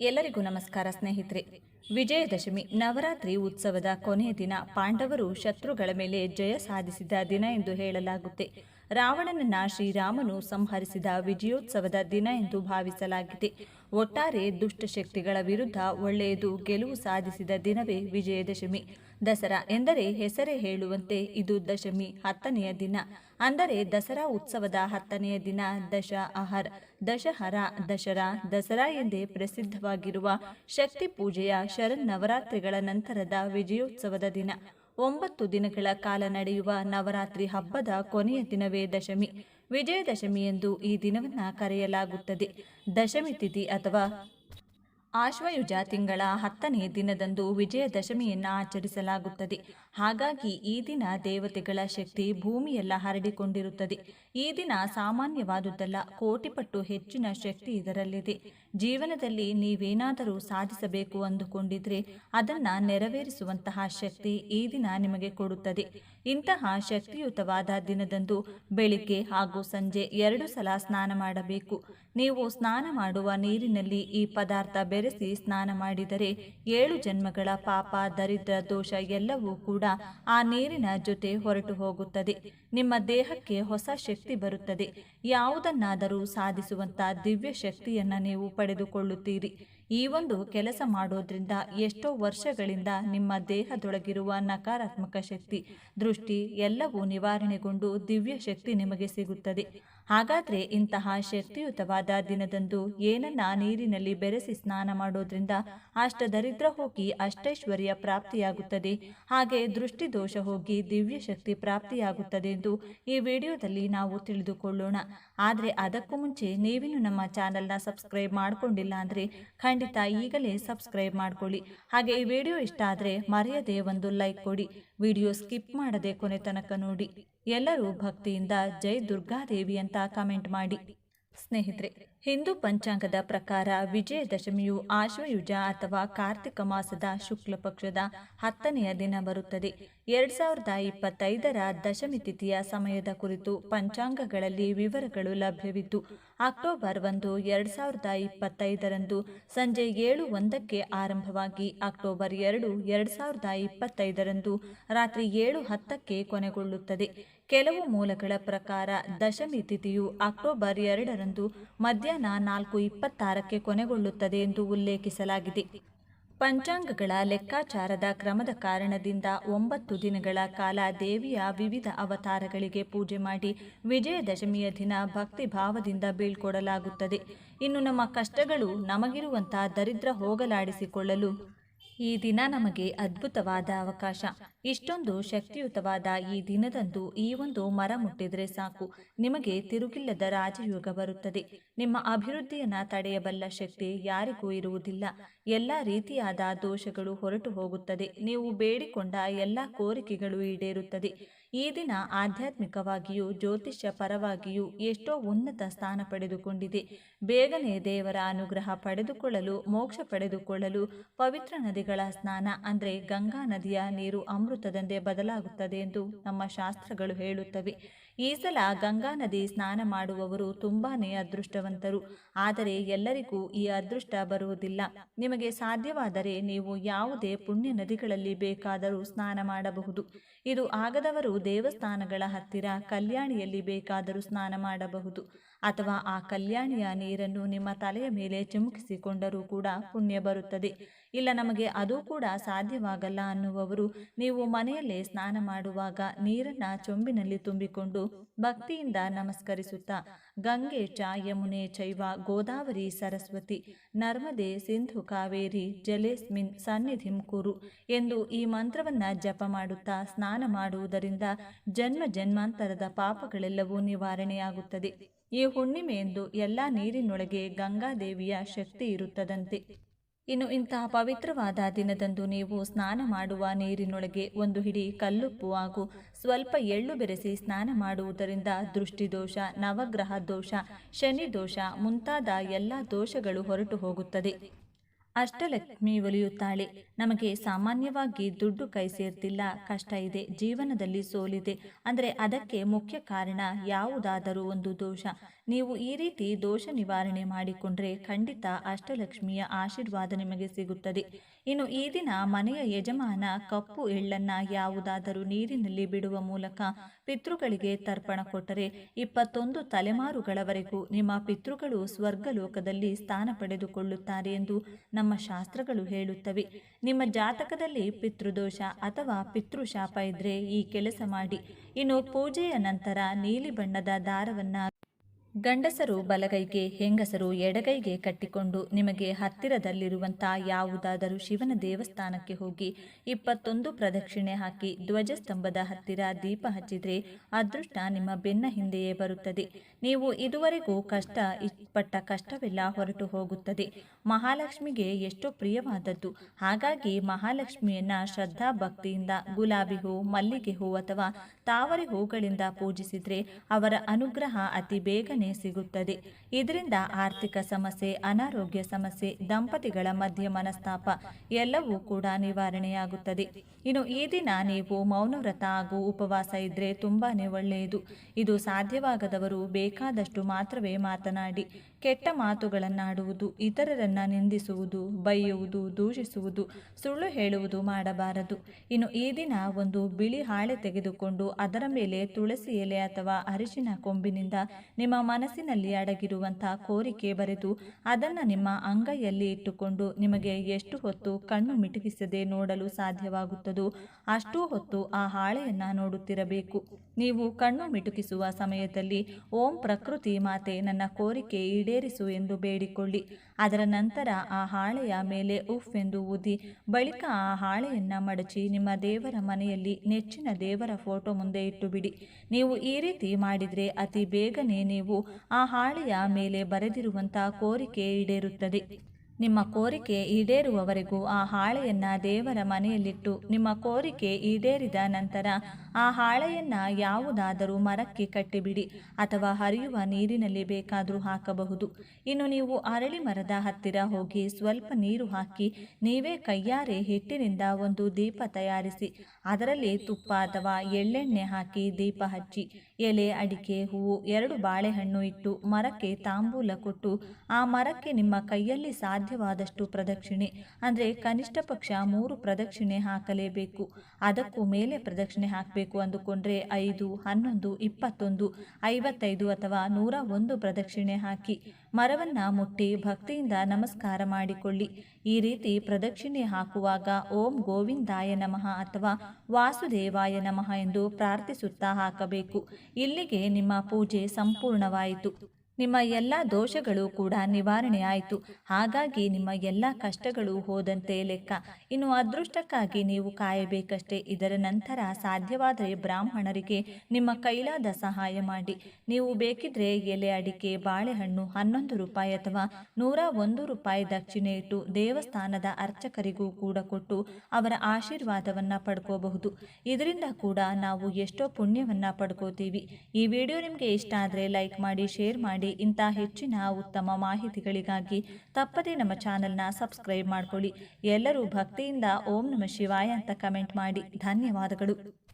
ಎಲ್ಲರಿಗೂ ನಮಸ್ಕಾರ ಸ್ನೇಹಿತರೆ. ವಿಜಯದಶಮಿ ನವರಾತ್ರಿ ಉತ್ಸವದ ಕೊನೆಯ ದಿನ ಪಾಂಡವರು ಶತ್ರುಗಳ ಮೇಲೆ ಜಯ ಸಾಧಿಸಿದ ದಿನ ಎಂದು ಹೇಳಲಾಗುತ್ತೆ. ರಾವಣನನ್ನ ಶ್ರೀರಾಮನು ಸಂಹರಿಸಿದ ವಿಜಯೋತ್ಸವದ ದಿನ ಎಂದು ಭಾವಿಸಲಾಗಿದೆ. ಒಟ್ಟಾರೆ ದುಷ್ಟಶಕ್ತಿಗಳ ವಿರುದ್ಧ ಒಳ್ಳೆಯದು, ಗೆಲುವು ಸಾಧಿಸಿದ ದಿನವೇ ವಿಜಯದಶಮಿ. ದಸರಾ ಎಂದರೆ ಹೆಸರೇ ಹೇಳುವಂತೆ ಇದು ದಶಮಿ ಹತ್ತನೆಯ ದಿನ. ಅಂದರೆ ದಸರಾ ಉತ್ಸವದ ಹತ್ತನೆಯ ದಿನ ದಶ ಅಹರ್, ದಶಹರ ದಶರಾ ದಸರಾ ಎಂದೇ ಪ್ರಸಿದ್ಧವಾಗಿರುವ ಶಕ್ತಿ ಪೂಜೆಯ ಶರನ್ನವರಾತ್ರಿಗಳ ನಂತರದ ವಿಜಯೋತ್ಸವದ ದಿನ. ಒಂಬತ್ತು ದಿನಗಳ ಕಾಲ ನಡೆಯುವ ನವರಾತ್ರಿ ಹಬ್ಬದ ಕೊನೆಯ ದಿನವೇ ದಶಮಿ. ವಿಜಯದಶಮಿ ಎಂದು ಈ ದಿನವನ್ನು ಕರೆಯಲಾಗುತ್ತದೆ. ದಶಮಿ ತಿಥಿ ಅಥವಾ ಆಶ್ವಯುಜ ತಿಂಗಳ ಹತ್ತನೇ ದಿನದಂದು ವಿಜಯದಶಮಿಯನ್ನು ಆಚರಿಸಲಾಗುತ್ತದೆ. ಹಾಗಾಗಿ ಈ ದಿನ ದೇವತೆಗಳ ಶಕ್ತಿ ಭೂಮಿಯೆಲ್ಲ ಹರಡಿಕೊಂಡಿರುತ್ತದೆ. ಈ ದಿನ ಸಾಮಾನ್ಯವಾದುದಲ್ಲ, ಕೋಟಿಪಟ್ಟು ಹೆಚ್ಚಿನ ಶಕ್ತಿ ಇದರಲ್ಲಿದೆ. ಜೀವನದಲ್ಲಿ ನೀವೇನಾದರೂ ಸಾಧಿಸಬೇಕು ಅಂದುಕೊಂಡಿದ್ರೆ ಅದನ್ನು ನೆರವೇರಿಸುವಂತಹ ಶಕ್ತಿ ಈ ದಿನ ನಿಮಗೆ ಕೊಡುತ್ತದೆ. ಇಂತಹ ಶಕ್ತಿಯುತವಾದ ದಿನದಂದು ಬೆಳಿಗ್ಗೆ ಹಾಗೂ ಸಂಜೆ ಎರಡು ಸಲ ಸ್ನಾನ ಮಾಡಬೇಕು. ನೀವು ಸ್ನಾನ ಮಾಡುವ ನೀರಿನಲ್ಲಿ ಈ ಪದಾರ್ಥ ಬೆರೆಸಿ ಸ್ನಾನ ಮಾಡಿದರೆ ಏಳು ಜನ್ಮಗಳ ಪಾಪ, ದರಿದ್ರ ದೋಷ ಎಲ್ಲವೂ ಕೂಡ ಆ ನೀರಿನ ಜೊತೆ ಹೊರಟು ಹೋಗುತ್ತದೆ. ನಿಮ್ಮ ದೇಹಕ್ಕೆ ಹೊಸ ಶಕ್ತಿ ಬರುತ್ತದೆ. ಯಾವುದನ್ನಾದರೂ ಸಾಧಿಸುವಂತ ದಿವ್ಯ ಶಕ್ತಿಯನ್ನ ನೀವು ಪಡೆದುಕೊಳ್ಳುತ್ತೀರಿ ಈ ಒಂದು ಕೆಲಸ ಮಾಡೋದ್ರಿಂದ ಎಷ್ಟೋ ವರ್ಷಗಳಿಂದ ನಿಮ್ಮ ದೇಹದೊಳಗಿರುವ ನಕಾರಾತ್ಮಕ ಶಕ್ತಿ, ದೃಷ್ಟಿ ಎಲ್ಲವೂ ನಿವಾರಣೆಗೊಂಡು ದಿವ್ಯ ಶಕ್ತಿ ನಿಮಗೆ ಸಿಗುತ್ತದೆ. ಹಾಗಾದ್ರೆ ಇಂತಹ ಶಕ್ತಿಯುತವಾದ ದಿನದಂದು ಏನನ್ನ ನೀರಿನಲ್ಲಿ ಬೆರೆಸಿ ಸ್ನಾನ ಮಾಡೋದ್ರಿಂದ ಅಷ್ಟ ದರಿದ್ರ ಹೋಗಿ ಅಷ್ಟೈಶ್ವರ್ಯ ಪ್ರಾಪ್ತಿಯಾಗುತ್ತದೆ. ಹಾಗೆ ದೃಷ್ಟಿ ದೋಷ ಹೋಗಿ ದಿವ್ಯ ಶಕ್ತಿ ಪ್ರಾಪ್ತಿಯಾಗುತ್ತದೆ ಎಂದು ಈ ವಿಡಿಯೋದಲ್ಲಿ ನಾವು ತಿಳಿದುಕೊಳ್ಳೋಣ. ಆದರೆ ಅದಕ್ಕೂ ಮುಂಚೆ ನೀವಿನ್ನು ನಮ್ಮ ಚಾನೆಲ್ನ ಸಬ್ಸ್ಕ್ರೈಬ್ ಮಾಡಿಕೊಂಡಿಲ್ಲ ಅಂದರೆ ಈಗಲೇ ಸಬ್ಸ್ಕ್ರೈಬ್ ಮಾಡ್ಕೊಳ್ಳಿ. ಹಾಗೆ ಈ ವಿಡಿಯೋ ಇಷ್ಟ ಆದರೆ ಮರೆಯದೆ ಒಂದು ಲೈಕ್ ಕೊಡಿ. ವಿಡಿಯೋ ಸ್ಕಿಪ್ ಮಾಡದೆ ಕೊನೆ ತನಕ ನೋಡಿ. ಎಲ್ಲರೂ ಭಕ್ತಿಯಿಂದ ಜೈ ದುರ್ಗಾದೇವಿ ಅಂತ ಕಮೆಂಟ್ ಮಾಡಿ. ಸ್ನೇಹಿತರೆ, ಹಿಂದೂ ಪಂಚಾಂಗದ ಪ್ರಕಾರ ವಿಜಯದಶಮಿಯು ಆಶ್ವಯುಜ ಅಥವಾ ಕಾರ್ತಿಕ ಮಾಸದ ಶುಕ್ಲ ಪಕ್ಷದ ಹತ್ತನೆಯ ದಿನ ಬರುತ್ತದೆ. ಎರಡ್ ಸಾವಿರದ ಇಪ್ಪತ್ತೈದರ ದಶಮಿ ತಿಥಿಯ ಸಮಯದ ಕುರಿತು ಪಂಚಾಂಗಗಳಲ್ಲಿ ವಿವರಗಳು ಲಭ್ಯವಿದ್ದು, ಅಕ್ಟೋಬರ್ ಒಂದು ಎರಡ್ ಸಾವಿರದ ಇಪ್ಪತ್ತೈದರಂದು ಸಂಜೆ ಏಳು ಒಂದಕ್ಕೆ ಆರಂಭವಾಗಿ ಅಕ್ಟೋಬರ್ ಎರಡು ಎರಡ್ ಸಾವಿರದ ಇಪ್ಪತ್ತೈದರಂದು ರಾತ್ರಿ ಏಳು ಹತ್ತಕ್ಕೆ ಕೊನೆಗೊಳ್ಳುತ್ತದೆ. ಕೆಲವು ಮೂಲಗಳ ಪ್ರಕಾರ ದಶಮಿ ತಿಥಿಯು ಅಕ್ಟೋಬರ್ ಎರಡರಂದು ಮಧ್ಯಾಹ್ನ ನಾಲ್ಕು ಇಪ್ಪತ್ತಾರಕ್ಕೆ ಕೊನೆಗೊಳ್ಳುತ್ತದೆ ಎಂದು ಉಲ್ಲೇಖಿಸಲಾಗಿದೆ. ಪಂಚಾಂಗಗಳ ಲೆಕ್ಕಾಚಾರದ ಕ್ರಮದ ಕಾರಣದಿಂದ ಒಂಬತ್ತು ದಿನಗಳ ಕಾಲ ದೇವಿಯ ವಿವಿಧ ಅವತಾರಗಳಿಗೆ ಪೂಜೆ ಮಾಡಿ ವಿಜಯದಶಮಿಯ ದಿನ ಭಕ್ತಿ ಭಾವದಿಂದ ಬೀಳ್ಕೊಡಲಾಗುತ್ತದೆ. ಇನ್ನು ನಮ್ಮ ಕಷ್ಟಗಳು ನಮಗಿರುವಂತಹ ದರಿದ್ರ ಹೋಗಲಾಡಿಸಿಕೊಳ್ಳಲು ಈ ದಿನ ನಮಗೆ ಅದ್ಭುತವಾದ ಅವಕಾಶ. ಇಷ್ಟೊಂದು ಶಕ್ತಿಯುತವಾದ ಈ ದಿನದಂದು ಈ ಒಂದು ಮರ ಮುಟ್ಟಿದ್ರೆ ಸಾಕು. ನಿಮಗೆ ತಿರುಗಿಲ್ಲದ ರಾಜಯೋಗ ಬರುತ್ತದೆ. ನಿಮ್ಮ ಅಭಿವೃದ್ಧಿಯನ್ನು ತಡೆಯಬಲ್ಲ ಶಕ್ತಿ ಯಾರಿಗೂ ಇರುವುದಿಲ್ಲ. ಎಲ್ಲ ರೀತಿಯಾದ ದೋಷಗಳು ಹೊರಟು ಹೋಗುತ್ತದೆ. ನೀವು ಬೇಡಿಕೊಂಡ ಎಲ್ಲ ಕೋರಿಕೆಗಳು ಈಡೇರುತ್ತದೆ. ಈ ದಿನ ಆಧ್ಯಾತ್ಮಿಕವಾಗಿಯೂ ಜ್ಯೋತಿಷ್ಯ ಪರವಾಗಿಯೂ ಎಷ್ಟೋ ಉನ್ನತ ಸ್ಥಾನ ಪಡೆದುಕೊಂಡಿದೆ. ಬೇಗನೆ ದೇವರ ಅನುಗ್ರಹ ಪಡೆದುಕೊಳ್ಳಲು, ಮೋಕ್ಷ ಪಡೆದುಕೊಳ್ಳಲು ಪವಿತ್ರ ನದಿಗಳ ಸ್ನಾನ ಅಂದರೆ ಗಂಗಾ ನದಿಯ ನೀರು ಅಮೃತದಂತೆ ಬದಲಾಗುತ್ತದೆ ಎಂದು ನಮ್ಮ ಶಾಸ್ತ್ರಗಳು ಹೇಳುತ್ತವೆ. ಈ ಸಲ ಗಂಗಾ ನದಿ ಸ್ನಾನ ಮಾಡುವವರು ತುಂಬಾನೇ ಅದೃಷ್ಟವಂತರು. ಆದರೆ ಎಲ್ಲರಿಗೂ ಈ ಅದೃಷ್ಟ ಬರುವುದಿಲ್ಲ. ನಿಮಗೆ ಸಾಧ್ಯವಾದರೆ ನೀವು ಯಾವುದೇ ಪುಣ್ಯ ನದಿಗಳಲ್ಲಿ ಬೇಕಾದರೂ ಸ್ನಾನ ಮಾಡಬಹುದು. ಇದು ಆಗದವರು ದೇವಸ್ಥಾನಗಳ ಹತ್ತಿರ, ಕಲ್ಯಾಣಿಯಲ್ಲಿ ಬೇಕಾದರೂ ಸ್ನಾನ ಮಾಡಬಹುದು. ಅಥವಾ ಆ ಕಲ್ಯಾಣಿಯ ನೀರನ್ನು ನಿಮ್ಮ ತಲೆಯ ಮೇಲೆ ಚಿಮುಕಿಸಿಕೊಂಡರೂ ಕೂಡ ಪುಣ್ಯ ಬರುತ್ತದೆ. ಇಲ್ಲ, ನಮಗೆ ಅದು ಕೂಡ ಸಾಧ್ಯವಾಗಲ್ಲ ಅನ್ನುವವರು ನೀವು ಮನೆಯಲ್ಲೇ ಸ್ನಾನ ಮಾಡುವಾಗ ನೀರನ್ನ ಚೊಂಬಿನಲ್ಲಿ ತುಂಬಿಕೊಂಡು ಭಕ್ತಿಯಿಂದ ನಮಸ್ಕರಿಸುತ್ತಾ, ಗಂಗೆ ಚ ಯಮುನೆ ಚೈವ ಗೋದಾವರಿ ಸರಸ್ವತಿ, ನರ್ಮದೆ ಸಿಂಧು ಕಾವೇರಿ ಜಲೇಸ್ಮಿನ್ ಸನ್ನಿಧಿಂ ಕುರು ಎಂದು ಈ ಮಂತ್ರವನ್ನ ಜಪ ಮಾಡುತ್ತಾ ಸ್ನಾನ ಮಾಡುವುದರಿಂದ ಜನ್ಮ ಜನ್ಮಾಂತರದ ಪಾಪಗಳೆಲ್ಲವೂ ನಿವಾರಣೆಯಾಗುತ್ತದೆ. ಈ ಹುಣ್ಣಿಮೆಯಂದು ಎಲ್ಲ ನೀರಿನೊಳಗೆ ಗಂಗಾದೇವಿಯ ಶಕ್ತಿ ಇರುತ್ತದಂತೆ. ಇನ್ನು ಇಂತಹ ಪವಿತ್ರವಾದ ದಿನದಂದು ನೀವು ಸ್ನಾನ ಮಾಡುವ ನೀರಿನೊಳಗೆ ಒಂದು ಹಿಡಿ ಕಲ್ಲುಪ್ಪು ಹಾಗೂ ಸ್ವಲ್ಪ ಎಳ್ಳು ಬೆರೆಸಿ ಸ್ನಾನ ಮಾಡುವುದರಿಂದ ದೃಷ್ಟಿದೋಷ ನವಗ್ರಹ ದೋಷ, ಶನಿ ದೋಷ ಮುಂತಾದ ಎಲ್ಲ ದೋಷಗಳು ಹೊರಟು ಹೋಗುತ್ತದೆ. ಅಷ್ಟಲಕ್ಷ್ಮಿ ಒಲಿಯುತ್ತಾಳೆ. ನಮಗೆ ಸಾಮಾನ್ಯವಾಗಿ ದುಡ್ಡು ಕೈ ಸೇರ್ತಿಲ್ಲ ಕಷ್ಟ ಇದೆ. ಜೀವನದಲ್ಲಿ ಸೋಲಿದೆ. ಅಂದರೆ ಅದಕ್ಕೆ ಮುಖ್ಯ ಕಾರಣ ಯಾವುದಾದರೂ ಒಂದು ದೋಷ. ನೀವು ಈ ರೀತಿ ದೋಷ ನಿವಾರಣೆ ಮಾಡಿಕೊಂಡ್ರೆ ಖಂಡಿತ ಅಷ್ಟಲಕ್ಷ್ಮಿಯ ಆಶೀರ್ವಾದ ನಿಮಗೆ ಸಿಗುತ್ತದೆ. ಇನ್ನು ಈ ದಿನ ಮನೆಯ ಯಜಮಾನ ಕಪ್ಪು ಎಳ್ಳನ್ನ ಯಾವುದಾದರೂ ನೀರಿನಲ್ಲಿ ಬಿಡುವ ಮೂಲಕ ಪಿತೃಗಳಿಗೆ ತರ್ಪಣ ಕೊಟ್ಟರೆ ಇಪ್ಪತ್ತೊಂದು ತಲೆಮಾರುಗಳವರೆಗೂ ನಿಮ್ಮ ಪಿತೃಗಳು ಸ್ವರ್ಗಲೋಕದಲ್ಲಿ ಸ್ಥಾನ ಪಡೆದುಕೊಳ್ಳುತ್ತಾರೆ ಎಂದು ನಮ್ಮ ಶಾಸ್ತ್ರಗಳು ಹೇಳುತ್ತವೆ. ನಿಮ್ಮ ಜಾತಕದಲ್ಲಿ ಪಿತೃದೋಷ ಅಥವಾ ಪಿತೃಶಾಪ ಇದ್ರೆ ಈ ಕೆಲಸ ಮಾಡಿ. ಇನ್ನು ಪೂಜೆಯ ನಂತರ ನೀಲಿ ಬಣ್ಣದ ದಾರವನ್ನ ಗಂಡಸರು ಬಲಗೈಗೆ, ಹೆಂಗಸರು ಎಡಗೈಗೆ ಕಟ್ಟಿಕೊಂಡು ನಿಮಗೆ ಹತ್ತಿರದಲ್ಲಿರುವಂಥ ಯಾವುದಾದರೂ ಶಿವನ ದೇವಸ್ಥಾನಕ್ಕೆ ಹೋಗಿ ಇಪ್ಪತ್ತೊಂದು ಪ್ರದಕ್ಷಿಣೆ ಹಾಕಿ ಧ್ವಜಸ್ತಂಭದ ಹತ್ತಿರ ದೀಪ ಹಚ್ಚಿದರೆ ಅದೃಷ್ಟ ನಿಮ್ಮ ಬೆನ್ನ ಹಿಂದೆಯೇ ಬರುತ್ತದೆ. ನೀವು ಇದುವರೆಗೂ ಕಷ್ಟ ಪಟ್ಟ ಕಷ್ಟವೆಲ್ಲ ಹೊರಟು ಹೋಗುತ್ತದೆ. ಮಹಾಲಕ್ಷ್ಮಿಗೆ ಎಷ್ಟು ಪ್ರಿಯವಾದದ್ದು. ಹಾಗಾಗಿ ಮಹಾಲಕ್ಷ್ಮಿಯನ್ನ ಶ್ರದ್ಧಾ ಭಕ್ತಿಯಿಂದ ಗುಲಾಬಿ ಹೂ, ಮಲ್ಲಿಗೆ ಹೂ ಅಥವಾ ತಾವರೆ ಹೂಗಳಿಂದ ಪೂಜಿಸಿದರೆ ಅವರ ಅನುಗ್ರಹ ಅತಿ ಬೇಗನೆ ಸಿಗುತ್ತದೆ. ಇದರಿಂದ ಆರ್ಥಿಕ ಸಮಸ್ಯೆ, ಅನಾರೋಗ್ಯ ಸಮಸ್ಯೆ, ದಂಪತಿಗಳ ಮಧ್ಯೆ ಮನಸ್ತಾಪ ಎಲ್ಲವೂ ಕೂಡ ನಿವಾರಣೆಯಾಗುತ್ತದೆ. ಇನ್ನು ಈ ದಿನ ನೀವು ಮೌನವ್ರತ ಹಾಗೂ ಉಪವಾಸ ಇದ್ರೆ ತುಂಬಾನೇ ಒಳ್ಳೆಯದು. ಇದು ಸಾಧ್ಯವಾಗದವರು ಬೇಕಾದಷ್ಟು ಮಾತ್ರವೇ ಮಾತನಾಡಿ, ಕೆಟ್ಟ ಮಾತುಗಳನ್ನಾಡುವುದು, ಇತರರನ್ನ ನಿಂದಿಸುವುದು, ಬೈಯುವುದು, ದೂಷಿಸುವುದು, ಸುಳ್ಳು ಹೇಳುವುದು ಮಾಡಬಾರದು. ಇನ್ನು ಈ ದಿನ ಒಂದು ಬಿಳಿ ಹಾಳೆ ತೆಗೆದುಕೊಂಡು ಅದರ ಮೇಲೆ ತುಳಸಿ ಎಲೆ ಅಥವಾ ಅರಿಶಿನ ಕೊಂಬಿನಿಂದ ನಿಮ್ಮ ಮನಸ್ಸಿನಲ್ಲಿ ಅಡಗಿರುವಂತಹ ಕೋರಿಕೆ ಬರೆದು ಅದನ್ನು ನಿಮ್ಮ ಅಂಗೈಯಲ್ಲಿ ಇಟ್ಟುಕೊಂಡು ನಿಮಗೆ ಎಷ್ಟು ಹೊತ್ತು ಕಣ್ಣು ಮಿಟುಕಿಸದೆ ನೋಡಲು ಸಾಧ್ಯವಾಗುತ್ತದೋ ಅಷ್ಟೂ ಹೊತ್ತು ಆ ಹಾಳೆಯನ್ನು ನೋಡುತ್ತಿರಬೇಕು. ನೀವು ಕಣ್ಣು ಮಿಟುಕಿಸುವ ಸಮಯದಲ್ಲಿ ಓಂ ಪ್ರಕೃತಿ ಮಾತೆ ನನ್ನ ಕೋರಿಕೆ ಈಡೇರಿಸು ಎಂದು ಬೇಡಿಕೊಳ್ಳಿ. ಅದರ ನಂತರ ಆ ಹಾಳೆಯ ಮೇಲೆ ಉಫ್ ಎಂದು ಊದಿ ಬಳಿಕ ಆ ಹಾಳೆಯನ್ನು ಮಡಚಿ ನಿಮ್ಮ ದೇವರ ಮನೆಯಲ್ಲಿ ನೆಚ್ಚಿನ ದೇವರ ಫೋಟೋ ಮುಂದೆ ಇಟ್ಟು ಬಿಡಿ. ನೀವು ಈ ರೀತಿ ಮಾಡಿದರೆ ಅತಿ ಬೇಗನೆ ನೀವು ಆ ಹಾಳೆಯ ಮೇಲೆ ಬರೆದಿರುವಂತಹ ಕೋರಿಕೆ ಈಡೇರುತ್ತದೆ. ನಿಮ್ಮ ಕೋರಿಕೆ ಈಡೇರುವವರೆಗೂ ಆ ಹಾಳೆಯನ್ನ ದೇವರ ಮನೆಯಲ್ಲಿಟ್ಟು ನಿಮ್ಮ ಕೋರಿಕೆ ಈಡೇರಿದ ನಂತರ ಆ ಹಾಳೆಯನ್ನ ಯಾವುದಾದರೂ ಮರಕ್ಕೆ ಕಟ್ಟಿಬಿಡಿ ಅಥವಾ ಹರಿಯುವ ನೀರಿನಲ್ಲಿ ಬೇಕಾದರೂ ಹಾಕಬಹುದು. ಇನ್ನು ನೀವು ಅರಳಿ ಮರದ ಹತ್ತಿರ ಹೋಗಿ ಸ್ವಲ್ಪ ನೀರು ಹಾಕಿ ನೀವೇ ಕೈಯಾರೆ ಹಿಟ್ಟಿನಿಂದ ಒಂದು ದೀಪ ತಯಾರಿಸಿ ಅದರಲ್ಲಿ ತುಪ್ಪ ಅಥವಾ ಎಳ್ಳೆಣ್ಣೆ ಹಾಕಿ ದೀಪ ಹಚ್ಚಿ ಎಲೆ, ಅಡಿಕೆ, ಹೂವು ಎರಡು ಬಾಳೆಹಣ್ಣು ಇಟ್ಟು ಮರಕ್ಕೆ ತಾಂಬೂಲ ಕೊಟ್ಟು ಆ ಮರಕ್ಕೆ ನಿಮ್ಮ ಕೈಯಲ್ಲಿ ಸಾಧ್ಯವಾದಷ್ಟು ಪ್ರದಕ್ಷಿಣೆ, ಅಂದರೆ ಕನಿಷ್ಠ ಪಕ್ಷ ಮೂರು ಪ್ರದಕ್ಷಿಣೆ ಹಾಕಲೇಬೇಕು. ಅದಕ್ಕೂ ಮೇಲೆ ಪ್ರದಕ್ಷಿಣೆ ಹಾಕಬೇಕು ಅಂದುಕೊಂಡ್ರೆ ಐದು, ಹನ್ನೊಂದು, ಇಪ್ಪತ್ತೊಂದು, ಐವತ್ತೈದು ಅಥವಾ ನೂರ ಒಂದು ಪ್ರದಕ್ಷಿಣೆ ಹಾಕಿ. ಮರವನ್ನ ಮುಟ್ಟಿ ಭಕ್ತಿಯಿಂದ ನಮಸ್ಕಾರ ಮಾಡಿಕೊಳ್ಳಿ. ಈ ರೀತಿ ಪ್ರದಕ್ಷಿಣೆ ಹಾಕುವಾಗ ಓಂ ಗೋವಿಂದಾಯ ನಮಃ ಅಥವಾ ವಾಸುದೇವಾಯ ನಮಃ ಎಂದು ಪ್ರಾರ್ಥಿಸುತ್ತಾ ಹಾಕಬೇಕು. ಇಲ್ಲಿಗೆ ನಿಮ್ಮ ಪೂಜೆ ಸಂಪೂರ್ಣವಾಯಿತು. ನಿಮ್ಮ ಎಲ್ಲ ದೋಷಗಳು ಕೂಡ ನಿವಾರಣೆ ಆಯಿತು ಹಾಗಾಗಿ ನಿಮ್ಮ ಎಲ್ಲ ಕಷ್ಟಗಳು ಹೋದಂತೆ ಲೆಕ್ಕ. ಇನ್ನು ಅದೃಷ್ಟಕ್ಕಾಗಿ ನೀವು ಕಾಯಬೇಕಷ್ಟೇ. ಇದರ ನಂತರ ಸಾಧ್ಯವಾದರೆ ಬ್ರಾಹ್ಮಣರಿಗೆ ನಿಮ್ಮ ಕೈಲಾದ ಸಹಾಯ ಮಾಡಿ. ನೀವು ಬೇಕಿದ್ರೆ ಎಲೆ ಅಡಿಕೆ, ಬಾಳೆಹಣ್ಣು ಹನ್ನೊಂದು ರೂಪಾಯಿ ಅಥವಾ ನೂರ ಒಂದು ರೂಪಾಯಿ ದಕ್ಷಿಣೆ ಇಟ್ಟು ದೇವಸ್ಥಾನದ ಅರ್ಚಕರಿಗೂ ಕೂಡ ಕೊಟ್ಟು ಅವರ ಆಶೀರ್ವಾದವನ್ನ ಪಡ್ಕೋಬಹುದು. ಇದರಿಂದ ಕೂಡ ನಾವು ಎಷ್ಟೋ ಪುಣ್ಯವನ್ನ ಪಡ್ಕೋತೀವಿ. ಈ ವಿಡಿಯೋ ನಿಮಗೆ ಇಷ್ಟ ಆದರೆ ಲೈಕ್ ಮಾಡಿ, ಶೇರ್ ಮಾಡಿ. ಇಂಥ ಹೆಚ್ಚಿನ ಉತ್ತಮ ಮಾಹಿತಿಗಳಿಗಾಗಿ ತಪ್ಪದೇ ನಮ್ಮ ಚಾನಲ್ನ ಸಬ್ಸ್ಕ್ರೈಬ್ ಮಾಡ್ಕೊಳ್ಳಿ. ಎಲ್ಲರೂ ಭಕ್ತಿಯಿಂದ ಓಂ ನಮ ಶಿವಾಯ ಅಂತ ಕಮೆಂಟ್ ಮಾಡಿ. ಧನ್ಯವಾದಗಳು.